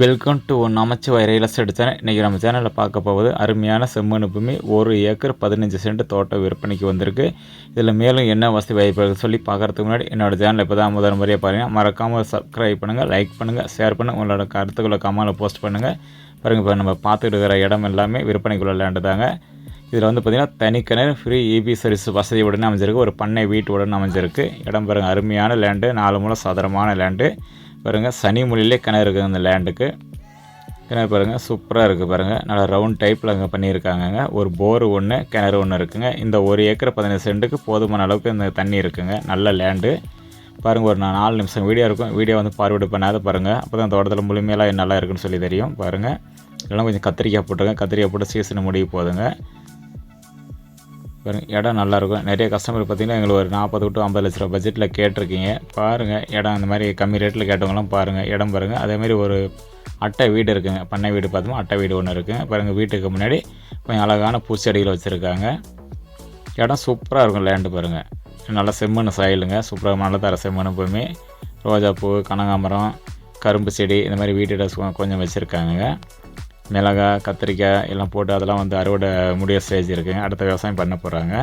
Welcome to Namasivay real estate channel இன்றைக்கி நம்ம சேனலில் பார்க்க போவது அருமையான செம்மண் பூமி ஒரு ஏக்கர் பதினஞ்சு சென்ட் தோட்டம் விற்பனைக்கு வந்திருக்கு. இதில் மேலும் என்ன வசதி வாய்ப்புகள் சொல்லி பார்க்குறதுக்கு முன்னாடி என்னோடய சேனல் இப்போ தான் முதல் முறையாக பாருங்கள் மறக்காமல் சப்ஸ்கிரைப் பண்ணுங்கள் லைக் பண்ணுங்கள் ஷேர் பண்ணுங்கள் உங்களோட கருத்துக்களை கமாலில் போஸ்ட் பண்ணுங்கள் பாருங்கள் இப்போ நம்ம பார்த்துட்டு இருக்கிற இடம் எல்லாமே விற்பனைக்குள்ள லேண்டு தாங்க. இதில் வந்து பார்த்திங்கன்னா தனிக்கிணறு ஃப்ரீ இபி சர்வீஸ் வசதியுடன் அமைஞ்சிருக்கு. ஒரு பண்ணை வீட்டுடன் அமைஞ்சிருக்கு. இடம் பாருங்கள் அருமையான லேண்டு நாலு மூலம் சதுரமான லேண்டு பாருங்கள் சனி மொழியிலே கிணறு இருக்குது அந்த லேண்டுக்கு கிணறு பாருங்கள் சூப்பராக இருக்குது பாருங்கள் நல்லா ரவுண்ட் டைப்பில் அங்கே பண்ணியிருக்காங்கங்க. ஒரு போர் ஒன்று கிணறு ஒன்று இருக்குங்க. இந்த ஒரு ஏக்கர் பதினஞ்சு சென்ட்டுக்கு போதுமான அளவுக்கு இந்த தண்ணி இருக்குங்க. நல்ல லேண்டு பாருங்கள் ஒரு நான் நாலு நிமிஷம் வீடியோ இருக்கும். வீடியோ வந்து பார்வையிட பண்ணாத பாருங்கள் அப்போ தான் தோட்டத்தில் முழுமையெல்லாம் நல்லா இருக்குன்னு சொல்லி தெரியும். பாருங்கள் இதெல்லாம் கொஞ்சம் கத்திரிக்காய் போட்டுருங்க கத்திரிக்காய் போட்டு சீசன் முடிய போதுங்க. இடம் நல்லாயிருக்கும். நிறைய கஸ்டமர் பார்த்திங்கன்னா எங்களுக்கு ஒரு நாற்பது டு ஐம்பது லட்ச ரூபா பட்ஜெட்டில் கேட்டிருக்கீங்க. பாருங்கள் இடம் அந்த மாதிரி கம்மி ரேட்டில் கேட்டவங்களாம் பாருங்கள் இடம் பாருங்கள் அதேமாதிரி ஒரு அட்டை வீடு இருக்குங்க. பண்ணை வீடு பார்த்தோமா அட்டை வீடு ஒன்று இருக்குங்க பாருங்கள் வீட்டுக்கு முன்னாடி கொஞ்சம் அழகான பூச்செடிகள் வச்சுருக்காங்க. இடம் சூப்பராக இருக்கும் லேண்டு பாருங்கள் நல்லா செம்மண் சாயிலுங்க சூப்பராக நல்ல தர செம்மண் எப்போவுமே. ரோஜாப்பூ கனகாமரம் கரும்பு செடி இந்த மாதிரி வீட்டு கொஞ்சம் வச்சுருக்காங்க மிளகாய் கத்திரிக்காய் எல்லாம் போட்டு அதெல்லாம் வந்து அறுவடை முடிய ஸ்டேஜ் இருக்குங்க அடுத்த விவசாயம் பண்ண போகிறாங்க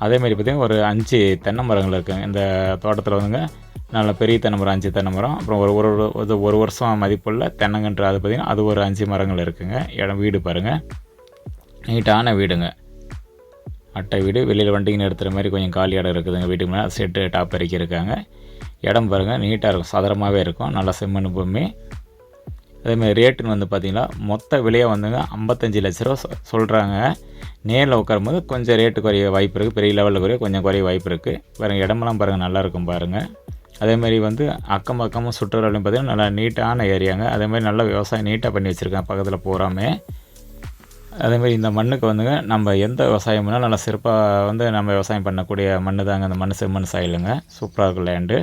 அதேமாரி பார்த்திங்கன்னா ஒரு அஞ்சு தென்னை மரங்கள் இருக்குங்க இந்த தோட்டத்தில் வந்துங்க நல்ல பெரிய தென்னை மரம் அஞ்சு தென்னை மரம். அப்புறம் ஒரு ஒரு ஒரு ஒரு வருஷம் மதிப்புள்ள தென்னங்கன்று. அது பார்த்திங்கன்னா அது ஒரு அஞ்சு மரங்கள் இருக்குங்க. இடம் வீடு பாருங்கள் நீட்டான வீடுங்க. அட்டை வீடு வெளியில் வண்டிங்க எடுத்துகிற மாதிரி கொஞ்சம் காலி இடம் இருக்குதுங்க. வீட்டுக்கு மேலே செட்டு டாப் வரைக்கும் இருக்காங்க. இடம் பாருங்கள் நீட்டாக இருக்கும். சதுரமாகவே இருக்கும். நல்லா செம்மண் பூமி. அதேமாதிரி ரேட்டுன்னு வந்து பார்த்திங்கன்னா மொத்த விலையை வந்துங்க ஐம்பத்தஞ்சு லட்ச ரூபா சொல்கிறாங்க நேரில் உட்காரும்போது கொஞ்சம் ரேட்டு குறைய வாய்ப்பு இருக்குது பெரிய லெவலில் குறைய கொஞ்சம் குறைய வாய்ப்பு இருக்குது பாருங்கள் இடமெல்லாம் பாருங்கள் நல்லாயிருக்கும் பாருங்கள் அதேமாதிரி வந்து அக்கம் பக்கமும் சுற்றுலாலையும் பார்த்திங்கன்னா நல்லா நீட்டான ஏரியாங்க அதேமாதிரி நல்லா விவசாயம் நீட்டாக பண்ணி வச்சுருக்காங்க பக்கத்தில் போகாமே அதேமாதிரி இந்த மண்ணுக்கு வந்துங்க நம்ம எந்த விவசாயம் பண்ணாலும் நல்லா சிறப்பாக வந்து நம்ம விவசாயம் பண்ணக்கூடிய மண் தாங்க அந்த மண் செம்மண் சாயிலுங்க சூப்பராக இருக்கும் லேண்டு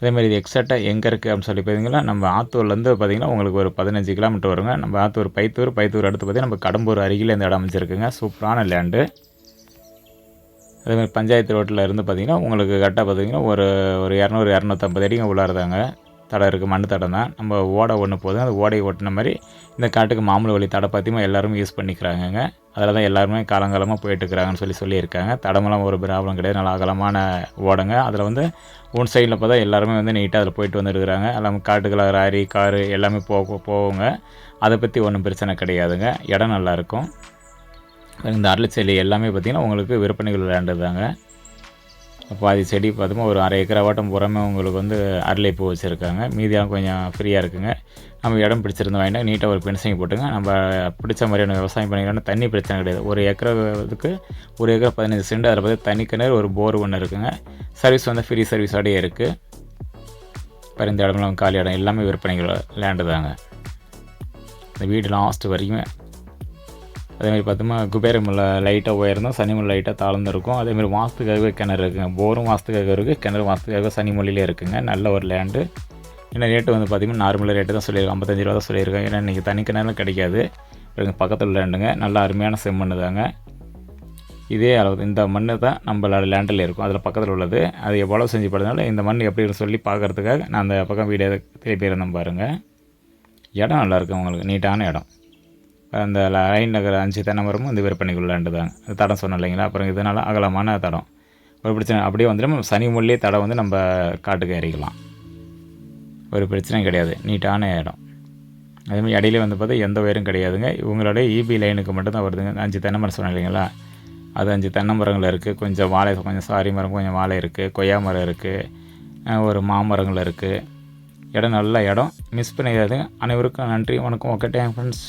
அதேமாதிரி இது எக்ஸாக்டாக எங்கே இருக்குது அப்படின்னு சொல்லி பார்த்தீங்கன்னா நம்ம ஆத்தூர்லேருந்து பார்த்திங்கன்னா உங்களுக்கு ஒரு பதினஞ்சு கிலோமீட்டர் வருங்க. நம்ம ஆத்தூர் பைத்தூர் பைத்தூர் அடுத்து பார்த்திங்கன்னா நம்ம கடம்பூர் அருகில் இந்த இடம் அமைச்சிருக்குங்க சூப்பரான லேண்டு அதேமாதிரி பஞ்சாயத்து ரோட்டில் இருந்து பார்த்திங்கன்னா உங்களுக்கு கரெக்டாக பார்த்திங்கன்னா ஒரு ஒரு இரநூறு இரநூத்தம்பது அடிங்க உள்ளாரதாங்க. தடை இருக்குது மண் தடம் தான். நம்ம ஓடை ஒன்று போதும் அந்த ஓடையை ஓட்டின மாதிரி இந்த காட்டுக்கு மாமூல் வழி தடை பார்த்திங்கன்னா எல்லாருமே யூஸ் பண்ணிக்கிறாங்கங்க. அதில் தான் எல்லாருமே காலங்காலமாக போயிட்டுருக்குறாங்கன்னு சொல்லி சொல்லியிருக்காங்க. தடமெல்லாம் ஒரு ப்ராப்ளம் கிடையாது நல்லா அகலமான ஓடங்க. அதில் வந்து ஒன் சைடில் பார்த்தா எல்லாருமே வந்து நீட்டாக அதில் போயிட்டு வந்துருக்குறாங்க. எல்லாம் காட்டுக்குள்ள ராரி காரு எல்லாமே போக போவோங்க அதை பற்றி ஒன்றும் பிரச்சனை கிடையாதுங்க. இடம் நல்லாயிருக்கும் இந்த அரளி எல்லாமே பார்த்திங்கன்னா உங்களுக்கு விற்பனைகள் விளையாண்டுதாங்க பாதி செடி பார்த்தோமா ஒரு அரை ஏக்கரை வாட்டம் புறமே உங்களுக்கு வந்து அரளி பூ வச்சுருக்காங்க. மீதியெல்லாம் கொஞ்சம் ஃப்ரீயாக இருக்குங்க. நம்ம இடம் பிடிச்சிருந்து வாங்கினா நீட்டாக ஒரு பென்சிங் போட்டுங்க. நம்ம பிடிச்ச மாதிரியான விவசாயம் பண்ணிக்கலாம் தண்ணி பிரச்சனை கிடையாது. ஒரு ஏக்கருக்கு ஒரு ஏக்கர் பதினஞ்சு சென்ட் அதில் பார்த்து தனி கிணறு ஒரு போர் ஒன்று இருக்குங்க. சர்வீஸ் வந்து ஃப்ரீ சர்வீஸோடய இருக்குது பரிந்த இடம்லாம் காலி இடம் எல்லாமே விற்பனைகள் லேண்டு தாங்க. இந்த வீடு லாஸ்ட் வரைக்கும் அதேமாதிரி பார்த்தோமா குபேரமில் லைட்டாக உயர்ந்தோம் சனிமலை லைட்டாக தாழ்ந்துருக்கும். அதேமாதிரி வாஸ்துக்காகவே கிணறு இருக்குங்க. போரும் வாஸ்துக்காக இருக்குது கிணறு வாஸ்துக்காக சனிமொழியிலே இருக்குங்க. நல்ல ஒரு லேண்டு ஏன்னா ரேட்டு வந்து பார்த்திங்கன்னா நார்மலாக ரேட்டு தான் சொல்லியிருக்கோம் ஐம்பத்தஞ்சு ரூபா தான் சொல்லியிருக்கேன் ஏன்னா இன்றைக்கி தனி கிணறுலாம் கிடைக்காது. பக்கத்தில் லேண்டுங்க நல்ல அருமையான செம்மண் தாங்க. இதே அளவு இந்த மண் தான் நம்மளோட லேண்டில் இருக்கும். அதில் பக்கத்தில் உள்ளது. அது எவ்வளோ செஞ்சுப்படுறதுனால இந்த மண் எப்படி சொல்லி பார்க்குறதுக்காக நான் அந்த பக்கம் வீடியோ திருப்பி இருந்தேன் பாருங்கள் இடம் நல்லாயிருக்கும் உங்களுக்கு. நீட்டான இடம். அந்த லைன் நகர் அஞ்சு தென்னை மரமும் இந்த விற்பனைக்குள்ளாண்டு உள்ளாண்டுதாங்க அந்த தடம் சொன்னோம் இல்லைங்களா? அப்புறம் இதனால் அகலமான தடம். ஒரு பிரச்சனை அப்படியே வந்துட்டு சனி முள்ளே தடம் வந்து நம்ம காட்டுக்கு ஏறிக்கலாம். ஒரு பிரச்சனையும் கிடையாது. நீட்டான இடம். அதேமாதிரி இடையில வந்து பார்த்தா எந்த உயரும் கிடையாதுங்க. இவங்களோட இபி லைனுக்கு மட்டும்தான் வருதுங்க. அஞ்சு தென்னை மரம் சொன்னேன் இல்லைங்களா? அது அஞ்சு தென்னை மரங்கள் இருக்குது கொஞ்சம் வாழை கொஞ்சம் சாரி மரம் கொஞ்சம் வாழை இருக்குது கொய்யா மரம் இருக்குது ஒரு மாமரங்கள் இருக்குது இடம் நல்ல இடம். மிஸ் பண்ணிடாதுங்க. அனைவருக்கும் நன்றி. வணக்கம். Okay thank friends